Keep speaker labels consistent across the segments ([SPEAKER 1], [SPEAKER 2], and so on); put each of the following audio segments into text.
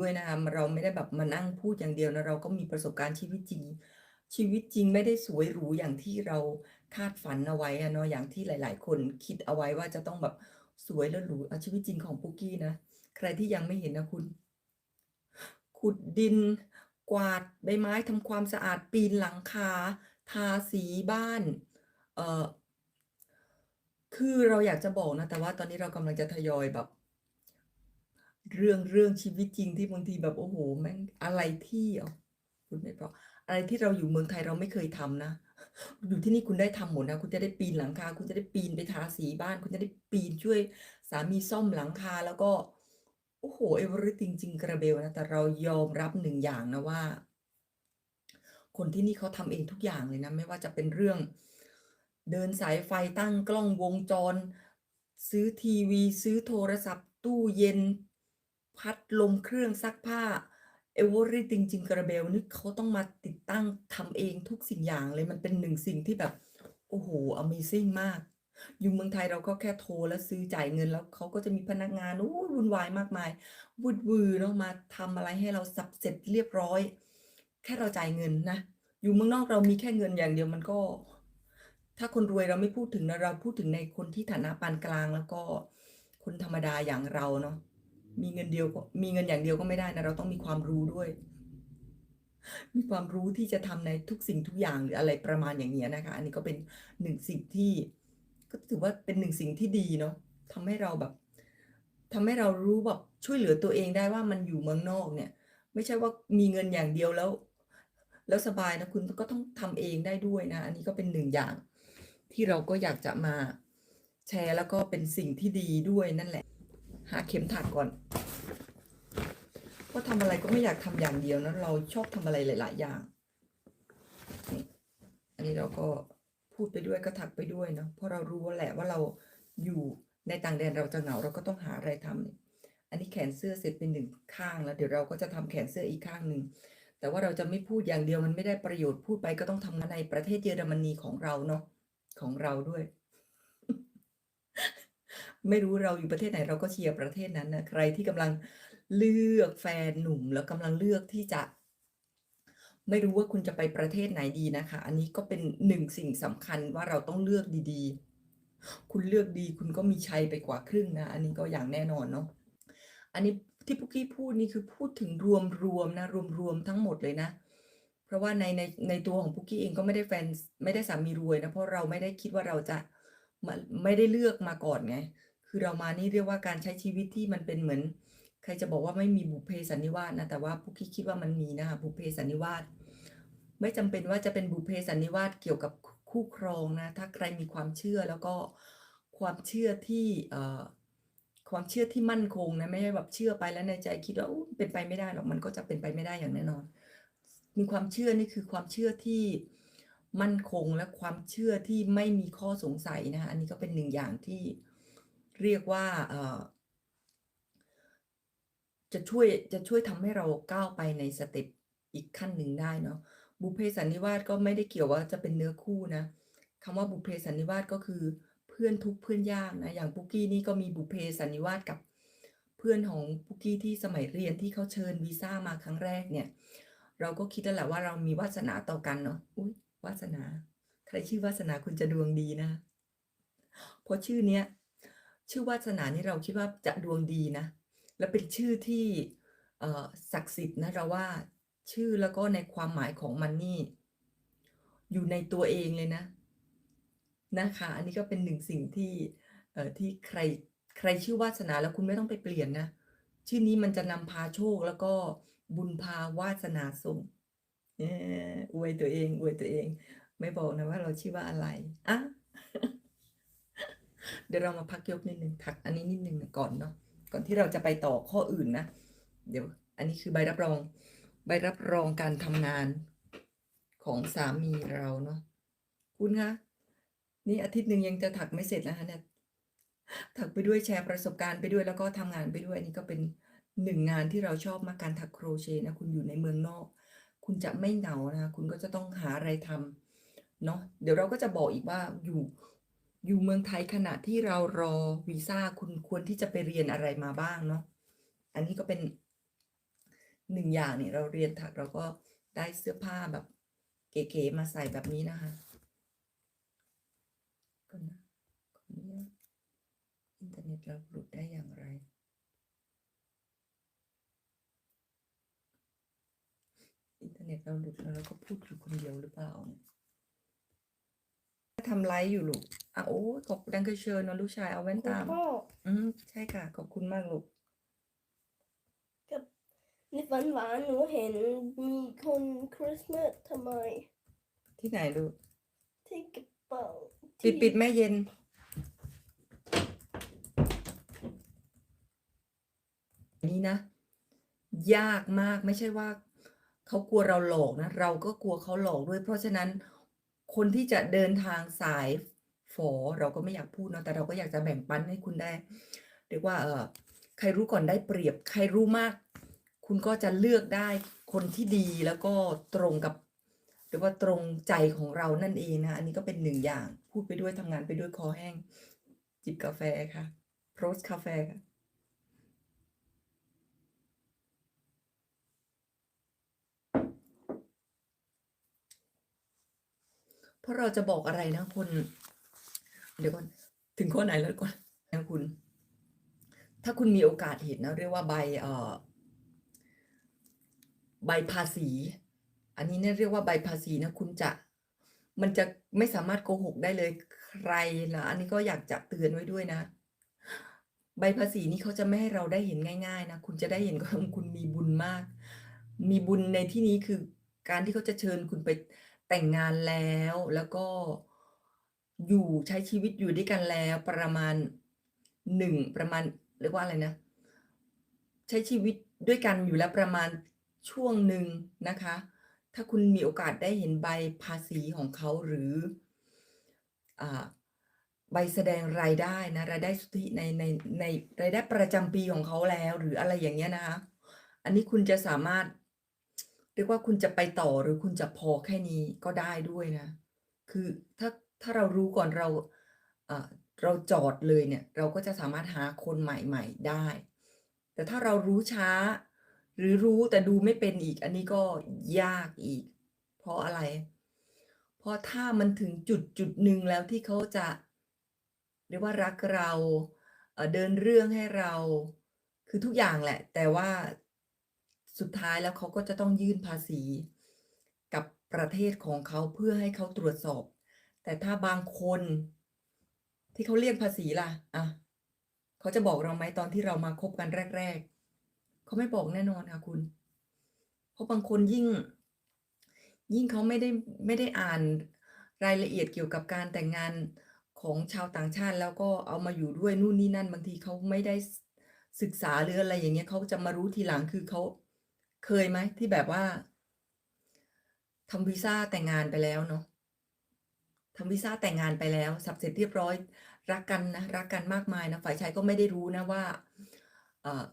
[SPEAKER 1] ด้วยนะคะเราไม่ได้แบบมานั่งพูดอย่างเดียวนะเราก็มีประสบการณ์ชีวิตจริง ชีวิตจริงไม่ได้สวยหรูอย่างที่เราคาดฝันเอาไว้อะเนาะอย่างที่หลาย ๆ คนคิดเอาไว้ว่าจะต้องแบบสวยแล้วหรูเอาชีวิตจริงของปุกกี้นะใครที่ยังไม่เห็นนะคุณขุดดิน กวาดใบไม้ทำความสะอาดปีนหลังคา ทาสีบ้านเอ่อคือเราอยากจะบอกนะ แต่ว่าตอนนี้เรากำลังจะทยอยแบบ เรื่องเรื่องชีวิตจริงที่บางทีแบบโอ้โฮแม่งอะไรที่อ้าวพูดไม่พราะอะไรที่เราอยู่เมืองไทยเราไม่เคยทำนะ อยู่ที่นี่คุณได้ทำหมดนะ คุณจะได้ปีนหลังคา คุณจะได้ปีนไปทาสีบ้าน คุณจะได้ปีนช่วยสามีซ่อมหลังคาแล้วก็ โอ้โฮ everything จริงกระเบลนะแต่เรายอมรับหนึ่งอย่างนะว่า คนที่นี่เขาทำเองทุกอย่างเลยนะ ไม่ว่าจะเป็นเรื่อง เดินสายไฟตั้งกล้องวงจร ซื้อทีวี ซื้อโทรศัพท์ ตู้เย็น พัดลมเครื่องซักผ้า everything จริงกระเบลนี่เขาต้องมาติดตั้งทำเองทุกสิ่งอย่างเลยมันเป็นหนึ่งสิ่งที่แบบ โอ้โฮ amazing มาก อยู่เมืองไทยเราก็แค่โทรแล้วซื้อจ่ายเงินแล้วเขาก็จะมีพนักงานโอ้วุ่นวายมากมายวืดวือเนาะมาทำอะไรให้เราสับเสร็จเรียบร้อย แค่เราจ่ายเงินนะ อยู่เมืองนอกเรามีแค่เงินอย่างเดียวมันก็ ถ้าคนรวยเราไม่พูดถึงนะเราพูดถึงในคนที่ฐานะปานกลางแล้วก็คนธรรมดาอย่างเราเนาะ มีเงินเดียวมีเงินอย่างเดียวก็ไม่ได้นะเราต้องมีความรู้ด้วย มีความรู้ที่จะทำในทุกสิ่งทุกอย่างหรืออะไรประมาณอย่างเงี้ยนะคะ อันนี้ก็เป็นหนึ่งสิ่งที่ ก็ถือว่าเป็นหนึ่งสิ่งที่ดีเนาะทำให้เราแบบทำให้เรารู้แบบช่วยเหลือตัวเองได้ว่ามันอยู่เมืองนอกเนี่ย ไม่ใช่ว่ามีเงินอย่างเดียวแล้ว แล้วสบายนะคุณก็ต้องทำเองได้ด้วยนะ อันนี้ก็เป็นหนึ่งอย่างที่เราก็อยากจะมาแชร์แล้วก็เป็นสิ่งที่ดีด้วยนั่นแหละ หาเข็มถัดก่อนเพราะทำอะไรก็ไม่อยากทำอย่างเดียวนะเราชอบทำอะไรหลาย ๆ อย่างอันนี้เราก็พูดไปด้วยก็ถักไปด้วยเนาะเพราะเรารู้แหละว่าเราอยู่ในต่างแดนเราจะเหงาเราก็ต้องหาอะไรทำอันนี้แขนเสื้อเสร็จไป1ข้างแล้ว เดี๋ยวเราก็จะทำแขนเสื้ออีกข้างหนึ่งแต่ว่าเราจะไม่พูดอย่างเดียวมันไม่ได้ประโยชน์พูดไปก็ต้องทำงาในประเทศเยอรมนีของเราเนาะของเราด้วย ไม่รู้เราอยู่ประเทศไหนเราก็เชียร์ประเทศนั้นนะใครที่กำลังเลือกแฟนหนุ่มแล้วกำลังเลือกที่จะ ไม่รู้ว่าคุณจะไปประเทศไหนดีนะคะ อันนี้ก็เป็นหนึ่งสิ่งสำคัญว่าเราต้องเลือกดีๆ คุณเลือกดีคุณก็มีชัยไปกว่าครึ่งนะ อันนี้ก็อย่างแน่นอนเนาะอันนี้ที่ปุกี้พูดนี่คือพูดถึงรวมๆนะ รวมๆทั้งหมดเลยนะ เพราะว่าในในในตัวของปุกี้เองก็ไม่ได้แฟนไม่ได้สามีรวยนะเพราะเราไม่ได้คิดว่าเราจะไม่ได้เลือกมาก่อนไง คือเรามานี่เรียกว่าการใช้ชีวิตที่มันเป็นเหมือน ใครจะบอกว่าไม่มีบุพเพสันนิวาสนะแต่ว่าปุกกี้คิดว่ามันมีนะคะบุพเพสันนิวาสไม่จำเป็นว่าจะเป็นบุพเพสันนิวาสเกี่ยวกับคู่ครองนะถ้าใครมีความเชื่อแล้วก็ความเชื่อที่เอ่อความเชื่อที่มั่นคงนะไม่ใช่แบบเชื่อไปแล้วในใจคิดว่าโอ้เป็นไปไม่ได้หรอกมันก็จะเป็นไปไม่ได้อย่างแน่นอน มีความเชื่อนี่คือความเชื่อที่มั่นคงและความเชื่อที่ไม่มีข้อสงสัยนะคะอันนี้ก็เป็นหนึ่งอย่างที่ เรียกว่าจะช่วยจะช่วยทำให้เราก้าวไปในสเต็ปอีกขั้นหนึ่งได้เนาะบุเพสันนิวาสก็ไม่ได้เกี่ยวว่าจะเป็นเนื้อคู่นะคำว่าบุเพสันนิวาสก็คือเพื่อนทุกเพื่อนยากนะอย่างปุกกี้นี่ก็มีบุเพสันนิวาสกับเพื่อนของปุกกี้ที่สมัยเรียนที่เขาเชิญวีซ่ามาครั้งแรกเนี่ย เราก็คิดแล้วแหละว่าเรามีวาสนาต่อกันเนาะอุ๊ยวาสนา ใครชื่อวาสนาคุณจะดวงดีนะเพราะชื่อเนี้ย ชื่อวาสนานี่เราคิดว่าจะดวงดีนะ และเป็นชื่อที่ศักดิ์สิทธิ์นะเราว่าชื่อแล้วก็ในความหมายของมันนี่ อยู่ในตัวเองเลยนะ นะคะ อันนี้ก็เป็นหนึ่งสิ่งที่ที่ใครใครชื่อวาสนาแล้วคุณไม่ต้องไปเปลี่ยนนะ ชื่อนี้มันจะนำพาโชคแล้วก็บุญพาวาสนาส่งอวยตัวเองอวยตัวเอง ไม่บอกนะว่าเราชื่อว่าอะไรอา เดี๋ยวเรามาพักยกนิดนึงถักอันนี้นิดนึงก่อนเนาะก่อนที่เราจะไปต่อข้ออื่นนะ เดี๋ยว อันนี้คือใบรับรอง ใบรับรองการทำงานของสามีเราเนาะคุณคะนี่อาทิตย์หนึ่งยังจะถักไม่เสร็จนะคะเนี่ยถักไปด้วยแชร์ประสบการณ์ไปด้วยแล้วก็ทำงานไปด้วยอันนี้ก็เป็นหนึ่งงานที่เราชอบมากการถักโครเชต์นะคุณอยู่ในเมืองนอก คุณจะไม่เหงานะคะคุณก็จะต้องหาอะไรทำเนาะเดี๋ยวเราก็จะบอกอีกว่าอยู่ อยู่เมืองไทยขณะที่เรารอวีซ่าคุณควรที่จะไปเรียนอะไรมาบ้างเนาะอันนี้ก็เป็นหนึ่งอย่างเนี่ยเราเรียนถักเราก็ได้เสื้อผ้าแบบเก๋ๆมาใส่แบบนี้นะคะก่อนนะขออนุญาตอินเทอร์เน็ตเราหลุดได้อย่างไร อินเทอร์เน็ตเราหลุดแล้วเราก็พูดอยู่คนเดียวหรือเปล่าทำไลฟ์อยู่ลูก อะโอ้ขอบดังเคยเชิญนะลูกชายเอาแว่น
[SPEAKER 2] คุณ
[SPEAKER 1] ตาม
[SPEAKER 2] พ่อ
[SPEAKER 1] อืมใช่ค่ะ ขอบคุณมากลูก
[SPEAKER 2] กับในฝันหวานหนูเห็นมีคนคริสต์มาสทำไม
[SPEAKER 1] ที่ไหนลูก
[SPEAKER 2] ที่กระเป๋า
[SPEAKER 1] ปิดปิดแม่เย็น นี่นะ ยากมากไม่ใช่ว่าเขากลัวเราหลอกนะ เราก็กลัวเขาหลอกด้วย เพราะฉะนั้นคนที่จะเดินทางสาย ฝอเราก็ไม่อยากพูดเนอะแต่เราก็อยากจะแบ่งปันให้คุณได้เรียกว่าเออใครรู้ก่อนได้เปรียบ ใครรู้มาก คุณก็จะเลือกได้คนที่ดีแล้วก็ตรงกับหรือว่าตรงใจของเรานั่นเองนะ อันนี้ก็เป็นหนึ่งอย่าง พูดไปด้วยทำงานไปด้วยคอแห้ง จิบกาแฟค่ะโรสกาแฟค่ะเพราะเราจะบอกอะไรนะคน เดี๋ยวก่อน ถึงข้อไหนแล้วก่อนนะคุณ ถ้าคุณมีโอกาสเห็นนะเรียกว่าใบเอ่อใบภาษี อันนี้เนี่ยเรียกว่าใบภาษีนะคุณจะมันจะไม่สามารถโกหกได้เลยใครนะอันนี้ก็อยากจะเตือนไว้ด้วยนะ ใบภาษีนี้เขาจะไม่ให้เราได้เห็นง่าย ๆ นะ คุณจะได้เห็นก็คุณมีบุญมาก มีบุญในที่นี้คือการที่เขาจะเชิญคุณไปแต่งงานแล้วแล้วก็ อยู่ใช้ชีวิตอยู่ด้วยกันแล้วประมาณหนึ่งประมาณเรียกว่าอะไรนะ ใช้ชีวิตด้วยกันอยู่แล้วประมาณช่วงหนึ่งนะคะ ถ้าคุณมีโอกาสได้เห็นใบภาษีของเขาหรืออใบแสดงรายได้นะรายได้สุทธิในในในรายได้ประจำปีของเขาแล้ว หรืออะไรอย่างเงี้ยนะคะอันนี้คุณจะสามารถ เรียกว่าคุณจะไปต่อหรือคุณจะพอแค่นี้ก็ได้ด้วยนะ คือถ้า ถ้าเรารู้ก่อนเราเราจอดเลยเนี่ยเราก็จะสามารถหาคนใหม่ๆได้ แต่ถ้าเรารู้ช้า หรือรู้แต่ดูไม่เป็นอีก อันนี้ก็ยากอีก เพราะอะไร เพราะถ้ามันถึงจุดจุดหนึ่งแล้วที่เขาจะเรียกว่ารักเราเดินเรื่องให้เราคือทุกอย่างแหละ แต่ว่าสุดท้ายแล้วเขาก็จะต้องยื่นภาษีกับประเทศของเขาเพื่อให้เขาตรวจสอบ แต่ถ้าบางคน ที่เขาเรียกภาษีล่ะ อะ เขาจะบอกเราไหมตอนที่เรามาคบกันแรก ๆ เขาไม่บอกแน่นอนค่ะคุณ เพราะบางคนยิ่ง ยิ่งเขาไม่ได้ไม่ได้อ่านรายละเอียดเกี่ยวกับการแต่งงานของชาวต่างชาติแล้วก็เอามาอยู่ด้วยนู่นนี่นั่น บางทีเขาไม่ได้ศึกษาหรืออะไรอย่างเงี้ยเขาจะมารู้ทีหลังคือเขาเคยไหมที่แบบว่าทำวีซ่าแต่งงานไปแล้วเนาะ ทำวีซ่าแต่งงานไปแล้วสับเสร็จเรียบร้อย รักกันนะรักกันมากมายนะฝ่ายชายก็ไม่ได้รู้นะว่า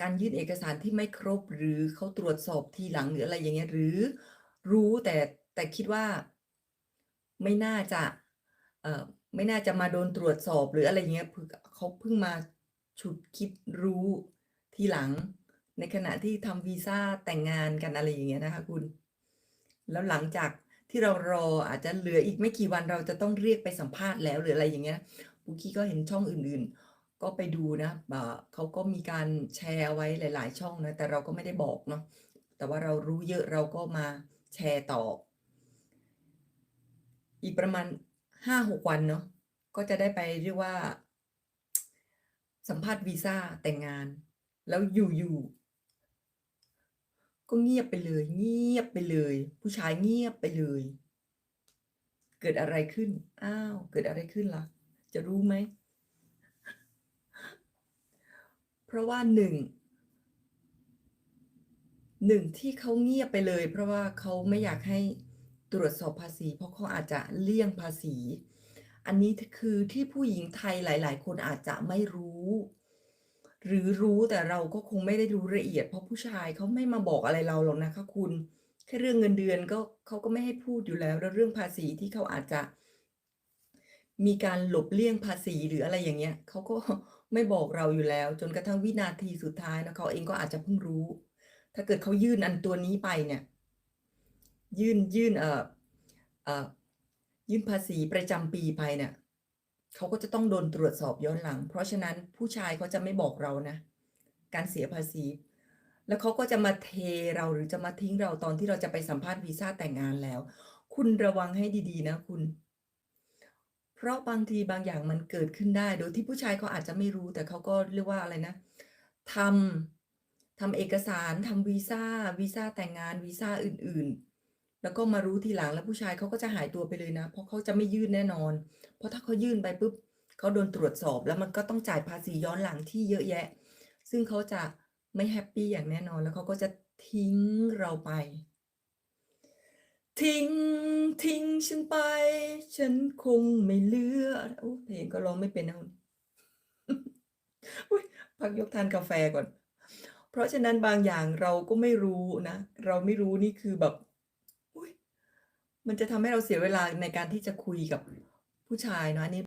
[SPEAKER 1] การยื่นเอกสารที่ไม่ครบหรือเขาตรวจสอบทีหลังหรืออะไรอย่างเงี้ยหรือรู้แต่แต่คิดว่าไม่น่าจะไม่น่าจะมาโดนตรวจสอบหรืออะไรอย่างเงี้ยเพิ่งเขาเพิ่งมาฉุดคิดรู้ทีหลัง ในขณะที่ทำวีซ่าแต่งงานกันอะไรอย่างเงี้ยนะคะคุณ แล้วหลังจาก ที่เรารออาจจะเหลืออีกไม่กี่วันเราจะต้องเรียกไปสัมภาษณ์แล้วหรืออะไรอย่างเงี้ยปุกกี้ก็เห็นช่องอื่นๆ ก็ไปดูนะอ่าเขาก็มีการแชร์ไว้หลาย ๆ ช่องนะแต่เราก็ไม่ได้บอกเนาะแต่ว่าเรารู้เยอะเราก็มาแชร์ต่อ อีกประมาณห้าหกวันเนาะก็จะได้ไปเรียกว่า สัมภาษณ์วีซ่าแต่งงาน แล้วอยู่ๆ ก็เงียบไปเลย เงียบไปเลย ผู้ชายเงียบไปเลย เกิดอะไรขึ้น อ้าว เกิดอะไรขึ้นล่ะ จะรู้ไหม เพราะว่าหนึ่งหนึ่งที่เขาเงียบไปเลย เพราะว่าเขาไม่อยากให้ตรวจสอบภาษี เพราะเขาอาจจะเลี่ยงภาษี อันนี้คือที่ผู้หญิงไทยหลาย ๆ คนอาจจะไม่รู้ หรือรู้แต่เราก็คงไม่ได้รู้ละเอียด เพราะผู้ชายเขาไม่มาบอกอะไรเราหรอกนะคะคุณ แค่เรื่องเงินเดือนก็เขาก็ไม่ให้พูดอยู่แล้ว แล้วเรื่องภาษีที่เขาอาจจะ มีการหลบเลี่ยงภาษีหรืออะไรอย่างเงี้ยเขาก็ไม่บอกเราอยู่แล้ว จนกระทั่งวินาทีสุดท้ายนะเขาเองก็อาจจะเพิ่งรู้ ถ้าเกิดเขายื่นอันตัวนี้ไปเนี่ย ยื่นยื่นเอ่อเอ่อยื่นภาษีประจำปีไปเนี่ย เขาก็จะต้องโดนตรวจสอบย้อนหลัง เพราะฉะนั้นผู้ชายเขาจะไม่บอกเรานะ การเสียภาษี แล้วเขาก็จะมาเทเราหรือจะมาทิ้งเราตอนที่เราจะไปสัมภาษณ์วีซ่าแต่งงานแล้ว คุณระวังให้ดีๆ นะคุณ เพราะบางทีบางอย่างมันเกิดขึ้นได้ โดยที่ผู้ชายเขาอาจจะไม่รู้ แต่เขาก็เรียกว่าอะไรนะทำทำเอกสารทำวีซ่าวีซ่าแต่งงานวีซ่าอื่น ๆ แล้วก็มารู้ทีหลังแล้วผู้ชายเขาก็จะหายตัวไปเลยนะ เพราะเขาจะไม่ยื่นแน่นอน เพราะถ้าเขายื่นไปปุ๊บเขาโดนตรวจสอบแล้วมันก็ต้องจ่ายภาษีย้อนหลังที่เยอะแยะ ซึ่งเขาจะไม่แฮปปี้อย่างแน่นอน แล้วเขาก็จะทิ้งเราไป ทิ้งทิ้งฉันไป ฉันคงไม่เหลือโอ้เพลงก็ร้องไม่เป็นนะคุณอุ๊ยพักยกทานกาแฟก่อน เพราะฉะนั้นบางอย่างเราก็ไม่รู้นะ เราไม่รู้นี่คือแบบ มันจะทำให้เราเสียเวลาในการที่จะคุยกับผู้ชายเนาะอันนี้